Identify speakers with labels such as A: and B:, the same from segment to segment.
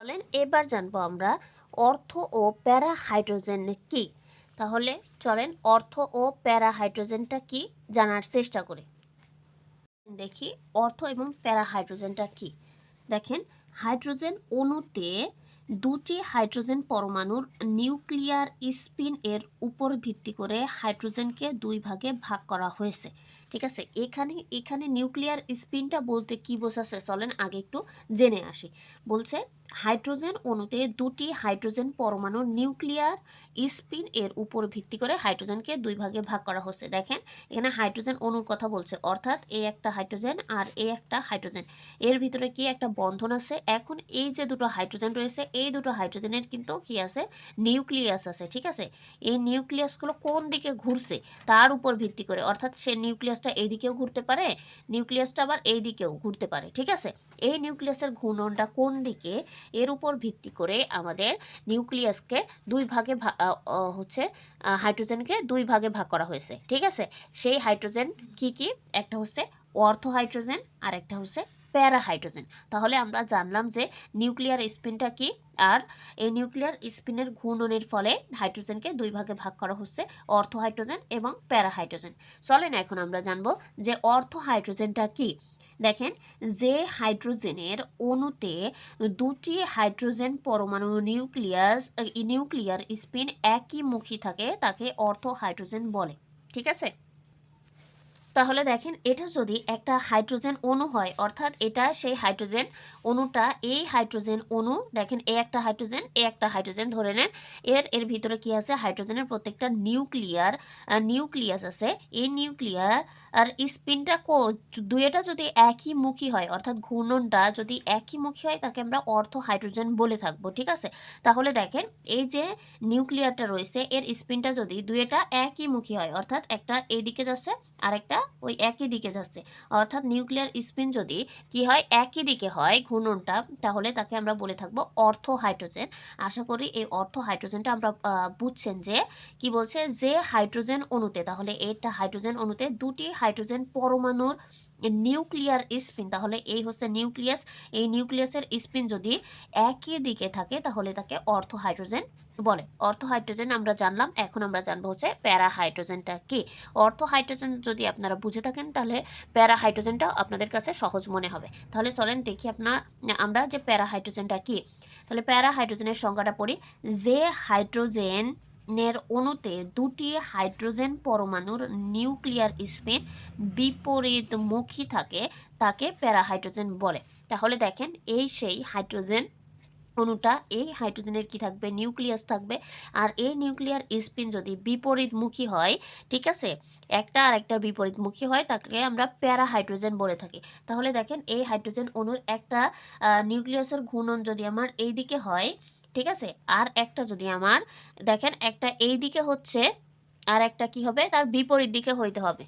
A: চলেন এবার জানব আমরা অর্থ ও প্যারা হাইড্রোজেন কি। তাহলে চলেন অর্থ ও প্যারা হাইড্রোজেনটা কি জানার চেষ্টা করি। দেখি অর্থ এবং প্যারা হাইড্রোজেনটা কি। দেখেন, হাইড্রোজেন অণুতে দুটি হাইড্রোজেন পরমাণুর নিউক্লিয়ার স্পিন এর উপর ভিত্তি করে হাইড্রোজেনকে দুই ভাগে ভাগ করা হয়েছে। ঠিক আছে? এখানে এখানে নিউক্লিয়ার স্পিনটা বলতে কি বোঝাচ্ছে? চলেন আগে একটু জেনে আসি। বলছে হাইড্রোজেন অণুতে দুটি হাইড্রোজেন পরমাণুর নিউক্লিয়ার স্পিন এর উপর ভিত্তি করে হাইড্রোজেনকে দুই ভাগে ভাগ করা হচ্ছে। দেখেন, এখানে হাইড্রোজেন অণুর কথা বলছে। অর্থাৎ এই একটা হাইড্রোজেন আর এই একটা হাইড্রোজেন এর ভিতরে কি একটা বন্ধন আছে? এখন এই যে দুটো হাইড্রোজেন রয়েছে, এই দুটো হাইড্রোজেনের কিন্তু কি আছে? নিউক্লিয়াস আছে, ঠিক আছে? এই নিউক্লিয়াসগুলো কোন দিকে ঘুরছে? তার উপর ভিত্তি করে। অর্থাৎ সে নিউক্লিয়াসটা এই দিকেও ঘুরতে পারে নিউক্লিয়াসটা আবার এই দিকেও ঘুরতে পারে, ঠিক আছে? এই নিউক্লিয়াসের ঘূর্ণনটা কোন দিকে? এর উপর ভিত্তি করে আমাদের নিউক্লিয়াসকে দুই ভাগে হচ্ছে হাইড্রোজেনকে দুই ভাগে ভাগ করা হয়েছে, ঠিক আছে? সেই হাইড্রোজেন কি কি? একটা হচ্ছে অর্থ হাইড্রোজেন আর একটা হচ্ছে প্যারা হাইড্রোজেন তাহলে আমরা জানলাম যে নিউক্লিয়ার স্পিনটা কি, আর এই নিউক্লিয়ার স্পিনের ঘূর্ণনের ফলে হাইড্রোজেনকে দুই ভাগে ভাগ করা হচ্ছে, অর্থ হাইড্রোজেন এবং প্যারা হাইড্রোজেন চলেন এখন আমরা জানব যে অর্থ হাইড্রোজেনটা কি। দেখেন, যে হাইড্রোজেনের অণুতে দুটি হাইড্রোজেন পরমাণু নিউক্লিয়াস নিউক্লিয়ার স্পিন একই মুখী থাকে, তাকে অর্থ হাইড্রোজেন বলে। ঠিক আছে? তাহলে দেখেন এটা যদি একটা হাইড্রোজেন অণু হয়, অর্থাৎ এটা সেই হাইড্রোজেন অণুটা, এই হাইড্রোজেন অণু, দেখেন এ একটা হাইড্রোজেন, এ একটা হাইড্রোজেন, ধরে নেন এর এর ভিতরে কি আছে? হাইড্রোজেনের প্রত্যেকটা নিউক্লিয়ার নিউক্লিয়াস আছে। এই নিউক্লিয়ার, আর স্পিনটা কো, দুইটা যদি একই মুখী হয়, অর্থাৎ ঘূর্ণনটা যদি একই মুখী হয়, তাকে আমরা অর্থ হাইড্রোজেন বলে থাকব, ঠিক আছে? তাহলে দেখেন এই যে নিউক্লিয়ারটা রয়েছে, এর স্পিনটা যদি দুইটা একই মুখী হয়, অর্থাৎ একটা এই দিকে যাচ্ছে আর একটা ওই একই দিকে যাচ্ছে। অর্থাৎ নিউক্লিয়ার স্পিন যদি কি হয়, একই দিকে হয় ঘূর্ণনটা, তাহলে তাকে আমরা বলে থাকব অর্থ হাইড্রোজেন। আশা করি এই অর্থ হাইড্রোজেনটা আমরা বুঝছেন যে কি বলছে? যে হাইড্রোজেন অণুতে, তাহলে এটা হাইড্রোজেন অণুতে দুটি হাইড্রোজেন পরমাণুর নিউক্লিয়ার স্পিন, তাহলে এই হচ্ছে নিউক্লিয়াস। এই নিউক্লিয়াসের স্পিন যদি একই দিকে থাকে, তাহলে তাকে অর্থ হাইড্রোজেন বলে। অর্থ হাইড্রোজেন আমরা জানলাম, এখন আমরা জানব হচ্ছে প্যারা হাইড্রোজেনটা কি? অর্থ হাইড্রোজেন যদি আপনারা বুঝে থাকেন, তাহলে প্যারা হাইড্রোজেনটা আপনাদের কাছে সহজ মনে হবে। তাহলে চলেন দেখি আপনার আমরা যে প্যারা হাইড্রোজেনটা কি? তাহলে প্যারা হাইড্রোজেনের সংজ্ঞাটা পড়ি। যে হাইড্রোজেন নের অণুতে দুটি হাইড্রোজেন পরমাণুর নিউক্লিয়ার স্পিন বিপরীতমুখী থাকে, তাকে প্যারা হাইড্রোজেন বলে। তাহলে দেখেন, এই সেই হাইড্রোজেন অণুটা, এই হাইড্রোজেনের কি থাকবে? নিউক্লিয়াস থাকবে। আর এই নিউক্লিয়ার স্পিন যদি বিপরীতমুখী হয়, ঠিক আছে? একটা আর একটা বিপরীতমুখী হয়, তাকে আমরা প্যারা হাইড্রোজেন বলে থাকি। তাহলে দেখেন, এই হাইড্রোজেন অণুর একটা নিউক্লিয়াসের ঘূর্ণন যদি আমার এই দিকে হয় ঠিক আছে? আর একটা যদি আমার, দেখেন একটা এই দিকে হচ্ছে আর একটা কি হবে? তার বিপরীত দিকে হইতে হবে।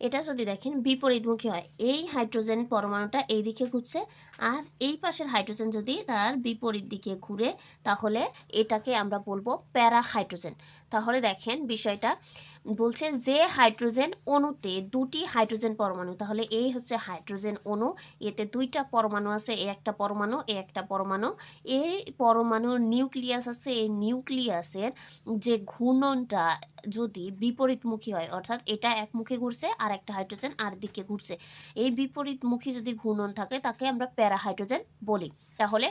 A: এটা যদি দেখেন বিপরীতমুখী হয়, এই হাইড্রোজেন পরমাণুটা এই দিকে ঘুরছে আর এই পাশের হাইড্রোজেন যদি তার বিপরীত দিকে ঘুরে, তাহলে এটাকে আমরা বলব প্যারা হাইড্রোজেন তাহলে দেখেন বিষয়টা, বলছে যে হাইড্রোজেন অণুতে দুটি হাইড্রোজেন পরমাণু, তাহলে এই হচ্ছে হাইড্রোজেন অণু, এতে দুইটা পরমাণু আছে, এ একটা পরমাণু, এ একটা পরমাণু। এই পরমাণুর নিউক্লিয়াস আছে, এই নিউক্লিয়াসের যে ঘূর্ণনটা যদি বিপরীতমুখী হয়, অর্থাৎ এটা একমুখী ঘুরছে আর একটা হাইড্রোজেন আর দিকে ঘুরছে, এই বিপরীতমুখী যদি ঘূর্ণন থাকে, তাকে আমরা প্যারা হাইড্রোজেন বলি, তাহলে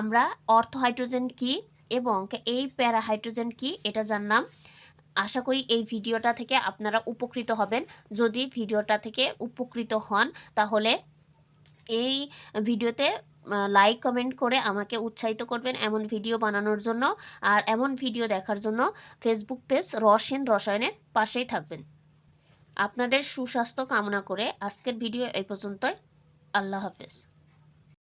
A: আমরা অর্থ হাইড্রোজেন কি এবং এই প্যারা হাইড্রোজেন কি, এটা জানলাম। আশা করি এই ভিডিওটা থেকে আপনারা উপকৃত হবেন। যদি ভিডিওটা থেকে উপকৃত হন, তাহলে এই ভিডিওতে লাইক কমেন্ট করে আমাকে উৎসাহিত করবেন এমন ভিডিও বানানোর জন্য। আর এমন ভিডিও দেখার জন্য ফেসবুক পেজ রসেন রসায়নের পাশেই থাকবেন। আপনাদের সুস্বাস্থ্য কামনা করে আজকের ভিডিও এই পর্যন্তই। আল্লাহ হাফেজ।